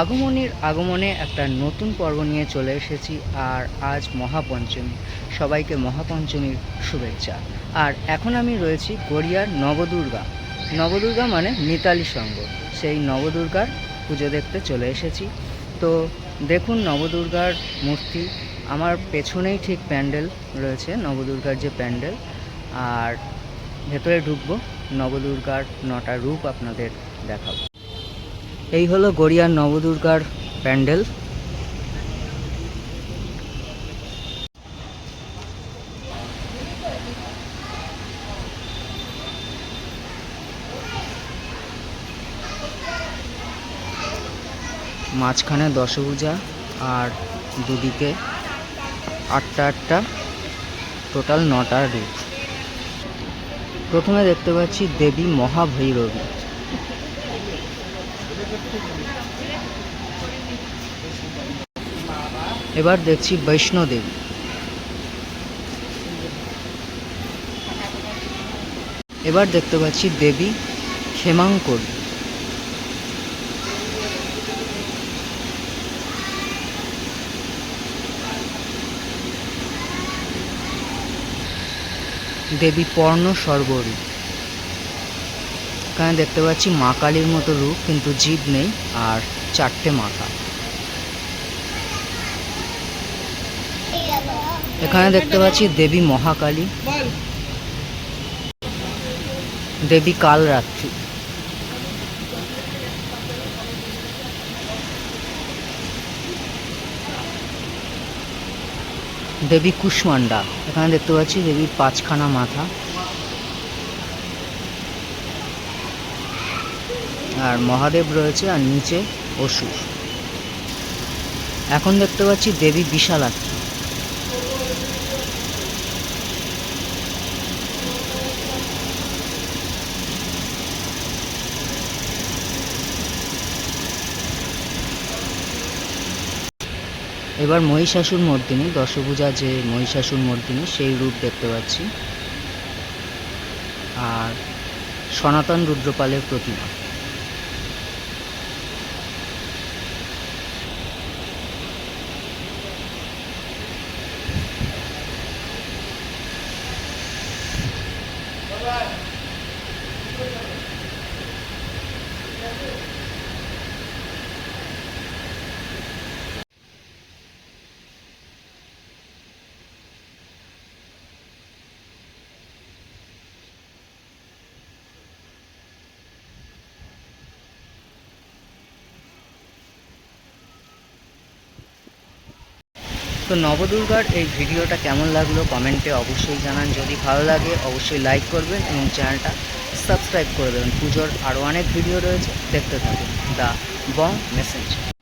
আগমনের আগমনে একটা নতুন পর্ব নিয়ে চলে এসেছি, আর আজ মহাপঞ্চমী। সবাইকে মহাপঞ্চমীর শুভেচ্ছা। আর এখন আমি রয়েছি গড়িয়ার নবদুর্গা। নবদুর্গা মানে মিতালি সঙ্গ। সেই নবদুর্গার পুজো দেখতে চলে এসেছি। তো দেখুন নবদুর্গার মূর্তি। আমার পেছনেই ঠিক প্যান্ডেল রয়েছে, নবদুর্গার যে প্যান্ডেল। আর ভেতরে ঢুকবো, নবদুর্গার নটা রূপ আপনাদের দেখাবো। এই হলো গড়িয়ার নবদুর্গার প্যান্ডেল। মাঝখানে দশভূজা আর দুদিকে আটটা আটটা, টোটাল নটা রূপ প্রথমে দেখতে পাচ্ছি দেবী মহাভৈরবী। এবার দেখছি বৈষ্ণোদেবী। এবার দেখতে পাচ্ছি দেবী ক্ষেমাঙ্করী দেবী পর্ণ সর্বরূপ এখানে দেখতে পাচ্ছি মা কালীর মতো রূপ, কিন্তু জীব নেই আর চারটে মাথা। এখানে দেখতে পাচ্ছি দেবী মহাকালী। দেবী কালরাত্রি। দেবী কুষ্মান্ডা এখানে দেখতে পাচ্ছি দেবীর পাঁচখানা মাথা। আর মহাদেব রয়েছে আর নিচে অসুর। এখন দেখতে পাচ্ছি দেবী বিশালাক্ষী। এবার মহিষাসুর মর্দিনী, দশভূজা যে মহিষাসুর মর্দিনী, সেই রূপ দেখতে পাচ্ছি। আর সনাতন রুদ্রপালের প্রতিমা। তো নবদুর্গার এই ভিডিওটা কেমন লাগল? কমেন্টে অবশ্যই জানান। যদি ভালো লাগে, অবশ্যই লাইক করবেন এবং চ্যানেলটা সাবস্ক্রাইব করে দেবেন। পুজোর আরও অনেক ভিডিও রয়েছে। দেখতে থাকুন। The Bong Messenger.